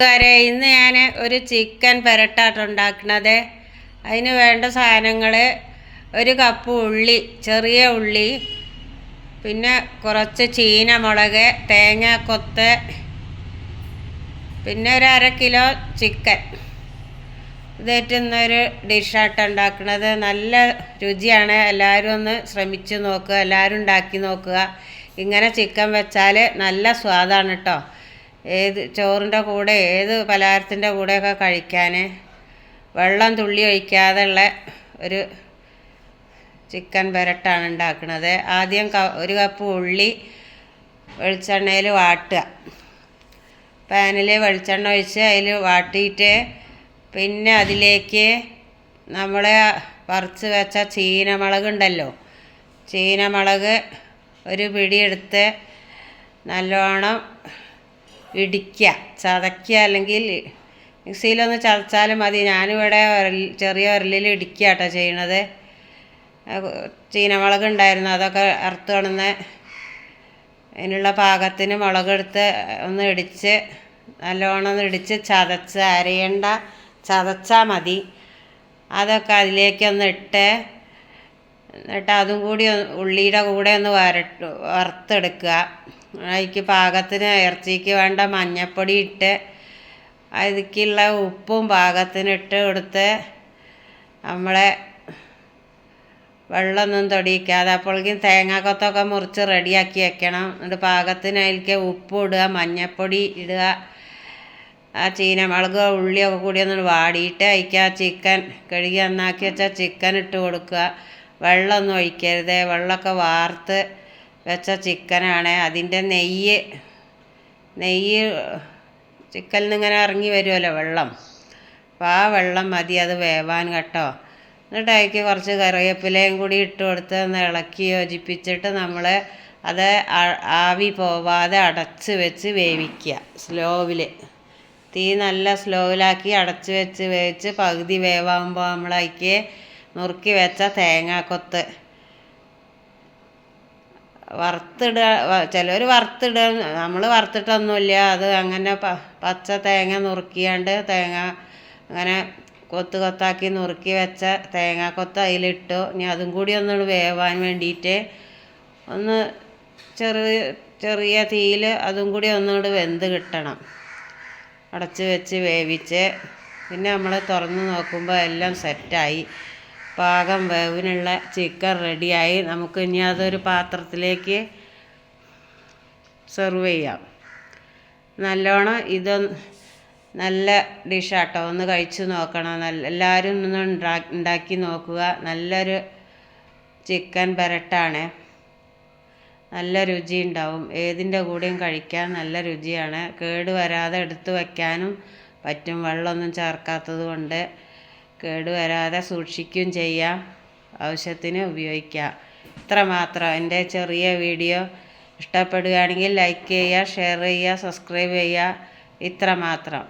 കൂട്ടുകാരെ ഇന്ന് ഞാൻ ഒരു ചിക്കൻ പെരട്ടാട്ട് ഉണ്ടാക്കുന്നത് അതിന് വേണ്ട സാധനങ്ങൾ ഒരു കപ്പ് ഉള്ളി ചെറിയ ഉള്ളി പിന്നെ കുറച്ച് ചീനമുളക് തേങ്ങാക്കൊത്ത് പിന്നെ ഒരു അര കിലോ ചിക്കൻ ഇതേറ്റുന്നൊരു ഡിഷായിട്ട് ഉണ്ടാക്കുന്നത് നല്ല രുചിയാണ്. എല്ലാവരും ഒന്ന് ശ്രമിച്ചു നോക്കുക. എല്ലാവരും ഉണ്ടാക്കി നോക്കുക. ഇങ്ങനെ ചിക്കൻ വെച്ചാൽ നല്ല സ്വാദാണ് കേട്ടോ ഏത് ചോറിന്റെ കൂടെ ഏത് പലഹാരത്തിന്റെ കൂടെയൊക്കെ കഴിക്കാൻ വെള്ളം തുള്ളി ഒഴിക്കാതെ ഉള്ള ഒരു ചിക്കൻ പെരട്ടാണ് ഉണ്ടാക്കുന്നത്. ആദ്യം ഒരു കപ്പ് ഉള്ളി വെളിച്ചെണ്ണയിൽ വാട്ടുക. പാനിൽ വെളിച്ചെണ്ണ ഒഴിച്ച് അതിൽ വാട്ടിയിട്ട് പിന്നെ അതിലേക്ക് നമ്മൾ പറിച്ച് വെച്ച ചീനമുളക് ഉണ്ടല്ലോ ചീനമുളക് ഒരു പിടിയെടുത്ത് നല്ലോണം ഇടിക്കുക ചതയ്ക്കുക അല്ലെങ്കിൽ മിക്സിയിലൊന്ന് ചതച്ചാലും മതി. ഞാനിവിടെ ചെറിയ ഉരലിൽ ഇടിക്കുക കേട്ടോ ചെയ്യണത്. ചീനമുളക് ഉണ്ടായിരുന്നു അതൊക്കെ അറുത്ത് കിടന്ന് അതിനുള്ള പാകത്തിന് മുളകെടുത്ത് ഒന്ന് ഇടിച്ച് നല്ലോണം ഒന്ന് ഇടിച്ച് ചതച്ച് അരയണ്ട ചതച്ചാൽ മതി. അതൊക്കെ അതിലേക്കൊന്ന് ഇട്ട് എന്നിട്ട് അതും കൂടി ഉള്ളിയുടെ കൂടെ ഒന്ന് വരട്ട് വറുത്തെടുക്കുക. അതിക്ക് പാകത്തിന് ഇറച്ചിക്ക് വേണ്ട മഞ്ഞൾപ്പൊടി ഇട്ട് അതിലേക്കുള്ള ഉപ്പും പാകത്തിന് ഇട്ട് കൊടുത്ത് നമ്മളെ വെള്ളമൊന്നും തൊടിയിക്കാതെ അപ്പോഴേക്കും തേങ്ങാക്കൊത്തൊക്കെ മുറിച്ച് റെഡിയാക്കി വെക്കണം. എന്നിട്ട് പാകത്തിന് അതിലേക്ക് ഉപ്പ് ഇടുക മഞ്ഞൾപ്പൊടി ഇടുക. ആ ചീനമുളക് ഉള്ളിയൊക്കെ കൂടി ഒന്ന് വാടിയിട്ട് അതിലേക്ക് ആ ചിക്കൻ കഴുകി നന്നാക്കി വെച്ച ചിക്കൻ ഇട്ട് കൊടുക്കുക. വെള്ളമൊന്നും ഒഴിക്കരുത്. വെള്ളമൊക്കെ വാർത്ത് വെച്ച ചിക്കനാണ്. അതിന്റെ നെയ്യ് നെയ്യ് ചിക്കനിൽ ഇങ്ങനെ ഇറങ്ങി വരുമല്ലോ വെള്ളം. അപ്പോൾ ആ വെള്ളം മതി അത് വേവാൻ കേട്ടോ. എന്നിട്ട് അതിലേക്ക് കുറച്ച് കറിവേപ്പിലയും കൂടി ഇട്ട് കൊടുത്ത് ഒന്ന് ഇളക്കി യോജിപ്പിച്ചിട്ട് നമ്മൾ അത് ആവി പോവാതെ അടച്ച് വെച്ച് വേവിക്കുക സ്ലോവിൽ തീ നല്ല സ്ലോവിലാക്കി അടച്ച് വെച്ച് വേവിച്ച് പകുതി വേവാകുമ്പോൾ നമ്മൾ അതിലേക്ക് നുറുക്കി വെച്ച തേങ്ങാക്കൊത്ത്. വറുത്തിടുക ചിലർ വറുത്തിടുക നമ്മൾ വറുത്തിട്ടൊന്നുമില്ല അത് അങ്ങനെ പ പച്ച തേങ്ങ നുറുക്കിയാണ്ട് തേങ്ങ അങ്ങനെ കൊത്ത് കൊത്താക്കി നുറുക്കി വെച്ച തേങ്ങാക്കൊത്ത് അതിലിട്ടു. ഇനി അതും കൂടി ഒന്ന് വേവാൻ വേണ്ടിയിട്ട് ഒന്ന് ചെറിയ ചെറിയ തീയിൽ അതും കൂടി ഒന്നുകൂടി വെന്ത് കിട്ടണം. അടച്ച് വെച്ച് വേവിച്ച്. പിന്നെ നമ്മൾ തുറന്ന് നോക്കുമ്പോൾ എല്ലാം സെറ്റായി. പാകം വേവിനുള്ള ചിക്കൻ റെഡിയായി നമുക്ക് ഇനി അതൊരു പാത്രത്തിലേക്ക് സെർവ് ചെയ്യാം. നല്ലോണം ഇത് നല്ല ഡിഷാട്ടോ ഒന്ന് കഴിച്ചു നോക്കണം. നല്ല എല്ലാവരും ഒന്ന് ഉണ്ടാക്കി നോക്കുക. നല്ലൊരു ചിക്കൻ പെരട്ടാണ്. നല്ല രുചി ഉണ്ടാവും. ഏതിന്റെ കൂടെയും കഴിക്കാൻ നല്ല രുചിയാണ്. കേട് വരാതെ എടുത്തു വയ്ക്കാനും പറ്റും. വെള്ളമൊന്നും ചേർക്കാത്തത് കൊണ്ട്. കേട് വരാതെ സൂക്ഷിക്കുകയും ചെയ്യാം. ആവശ്യത്തിന് ഉപയോഗിക്കാം. ഇത്ര മാത്രം എന്റെ ചെറിയ വീഡിയോ ഇഷ്ടപ്പെടുകയാണെങ്കിൽ ലൈക്ക് ചെയ്യുക ഷെയർ ചെയ്യുക സബ്സ്ക്രൈബ് ചെയ്യുക. ഇത്ര മാത്രം